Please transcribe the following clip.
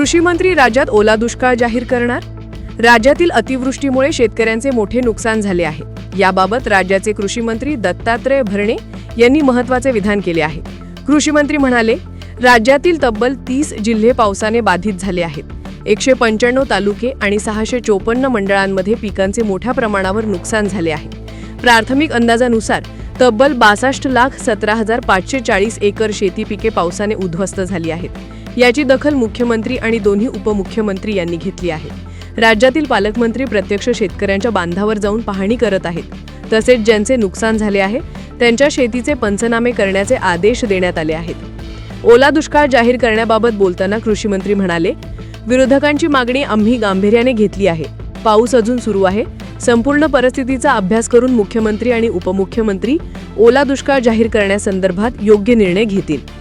कृषी मंत्री राज्यात ओला दुष्काळ जाहीर करणार? राज्यातील अतिवृष्टीमुळे शेतकऱ्यांचे मोठे नुकसान झाले आहे. याबाबत राज्याचे कृषी मंत्री दत्तात्रय भरणे यांनी महत्त्वाचे विधान केले आहे. कृषी मंत्री म्हणाले राज्यातील तब्बल तीस जिल्हे पावसाने बाधित झाले आहेत. एकशे पंच्याण्णव तालुके आणि सहाशे चोपन्न मंडळांमध्ये पिकांचे मोठ्या प्रमाणावर नुकसान झाले आहे. प्राथमिक अंदाजानुसार तब्बल बासष्ट लाख सतरा हजार पाचशे चाळीस एकर शेती पिके पावसाने उद्ध्वस्त झाली आहेत. याची दखल मुख्यमंत्री आणि दोन्ही उपमुख्यमंत्री यांनी घेतली आहे. राज्यातील पालकमंत्री प्रत्यक्ष शेतकऱ्यांच्या बांधावर जाऊन पाहणी करत आहेत. तसेच ज्यांचे नुकसान झाले आहे त्यांच्या शेतीचे पंचनामे करण्याचे आदेश देण्यात आले आहेत. ओला दुष्काळ जाहीर करण्याबाबत बोलताना कृषीमंत्री म्हणाले विरोधकांची मागणी आम्ही गांभीर्याने घेतली आहे. पाऊस अजून सुरू आहे. संपूर्ण परिस्थितीचा अभ्यास करून मुख्यमंत्री आणि उपमुख्यमंत्री ओला दुष्काळ जाहीर करण्यासंदर्भात योग्य निर्णय घेतील.